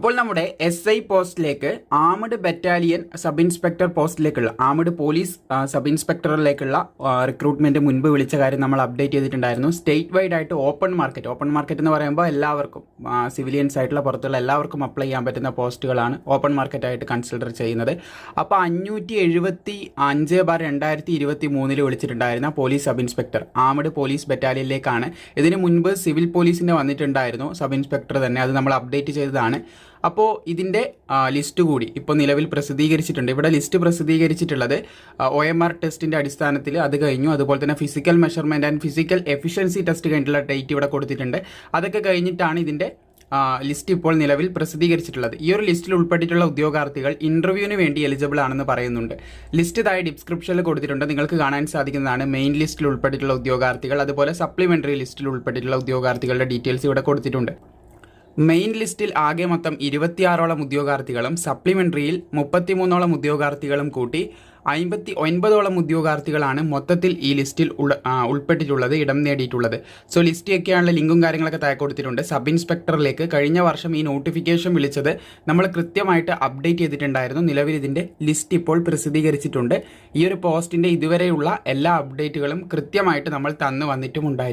അപ്പോൾ നമ്മുടെ S I പോസ്റ്റിലേക്ക് ആമഡ് ബറ്റാലിയൻ സബ് ഇൻസ്പെക്ടർ പോസ്റ്റിലേക്കുള്ള ആമഡ് പോലീസ് സബ് ഇൻസ്പെക്ടറിലേക്കുള്ള റിക്രൂട്ട്മെന്റ് മുൻപ് വിളിച്ച കാര്യം നമ്മൾ അപ്ഡേറ്റ് ചെയ്തിട്ടുണ്ടായിരുന്നു. സ്റ്റേറ്റ് വൈഡ് ആയിട്ട് ഓപ്പൺ മാർക്കറ്റ് ഓപ്പൺ മാർക്കറ്റ് എന്ന് പറയുമ്പോൾ എല്ലാവർക്കും സിവിലിയൻസ് ആയിട്ടുള്ള പുറത്തുള്ള എല്ലാവർക്കും അപ്ലൈ ചെയ്യാൻ പറ്റുന്ന പോസ്റ്റുകളാണ് ഓപ്പൺ മാർക്കറ്റ് ആയിട്ട് കൺസിഡർ ചെയ്യുന്നത്. അപ്പോൾ അഞ്ഞൂറ്റി എഴുപത്തി അഞ്ച് ബാർ രണ്ടായിരത്തി ഇരുപത്തി മൂന്നിൽ വിളിച്ചിട്ടുണ്ടായിരുന്ന police sub inspector armed police ബറ്റാലിയനിലേക്കാണ് ഇതിന് മുൻപ് സിവിൽ പോലീസിന്റെ വന്നിട്ടുണ്ടായിരുന്നു സബ് ഇൻസ്പെക്ടർ തന്നെ. അത് നമ്മൾ അപ്ഡേറ്റ് ചെയ്തതാണ്. അപ്പോൾ ഇതിന്റെ ലിസ്റ്റ് കൂടി ഇപ്പോൾ നിലവിൽ പ്രസിദ്ധീകരിച്ചിട്ടുണ്ട്. ഇവിടെ ലിസ്റ്റ് പ്രസിദ്ധീകരിച്ചിട്ടുള്ളത് ഒ എം ആർ ടെസ്റ്റിന്റെ അടിസ്ഥാനത്തിൽ അത് കഴിഞ്ഞു. അതുപോലെ തന്നെ physical measurement and physical efficiency test കഴിഞ്ഞിട്ടുള്ള ഡേറ്റ് ഇവിടെ കൊടുത്തിട്ടുണ്ട്. അതൊക്കെ കഴിഞ്ഞിട്ടാണ് ഇതിന്റെ ലിസ്റ്റ് ഇപ്പോൾ നിലവിൽ പ്രസിദ്ധീകരിച്ചിട്ടുള്ളത്. ഈ ഒരു ലിസ്റ്റിൽ ഉൾപ്പെട്ടിട്ടുള്ള ഉദ്യോഗാർത്ഥികൾ ഇന്റർവ്യൂവിന് വേണ്ടി എലിജിബിൾ ആണെന്ന് പറയുന്നുണ്ട്. ലിസ്റ്റ് താഴെ ഡിസ്ക്രിപ്ഷനിൽ കൊടുത്തിട്ടുണ്ട്. നിങ്ങൾക്ക് കാണാൻ സാധിക്കുന്നതാണ് മെയിൻ ലിസ്റ്റിൽ ഉൾപ്പെട്ടിട്ടുള്ള ഉദ്യോഗാർത്ഥികൾ. അതുപോലെ സപ്ലിമെന്ററി ലിസ്റ്റിൽ ഉൾപ്പെട്ടിട്ടുള്ള ഉദ്യോഗാർത്ഥികളുടെ ഡീറ്റെയിൽസ് ഇവിടെ കൊടുത്തിട്ടുണ്ട്. മെയിൻ ലിസ്റ്റിൽ ആകെ മൊത്തം ഇരുപത്തിയാറോളം ഉദ്യോഗാർത്ഥികളും സപ്ലിമെന്ററിയിൽ മുപ്പത്തിമൂന്നോളം ഉദ്യോഗാർത്ഥികളും കൂട്ടി അമ്പത്തി ഒൻപതോളം ഉദ്യോഗാർത്ഥികളാണ് മൊത്തത്തിൽ ഈ ലിസ്റ്റിൽ ഉൾപ്പെട്ടിട്ടുള്ളത് ഇടം നേടിയിട്ടുള്ളത്. സോ ലിസ്റ്റ് ഒക്കെയാണുള്ള ലിങ്കും കാര്യങ്ങളൊക്കെ താഴെ കൊടുത്തിട്ടുണ്ട്. സബ് ഇൻസ്പെക്ടറിലേക്ക് കഴിഞ്ഞ വർഷം ഈ നോട്ടിഫിക്കേഷൻ വിളിച്ചത് നമ്മൾ കൃത്യമായിട്ട് അപ്ഡേറ്റ് ചെയ്തിട്ടുണ്ടായിരുന്നു. നിലവിൽ ഇതിന്റെ ലിസ്റ്റ് ഇപ്പോൾ പ്രസിദ്ധീകരിച്ചിട്ടുണ്ട്. ഈ ഒരു പോസ്റ്റിന്റെ ഇതുവരെയുള്ള എല്ലാ അപ്ഡേറ്റുകളും കൃത്യമായിട്ട് നമ്മൾ തന്നു വന്നിട്ടുമുണ്ടായിരുന്നു.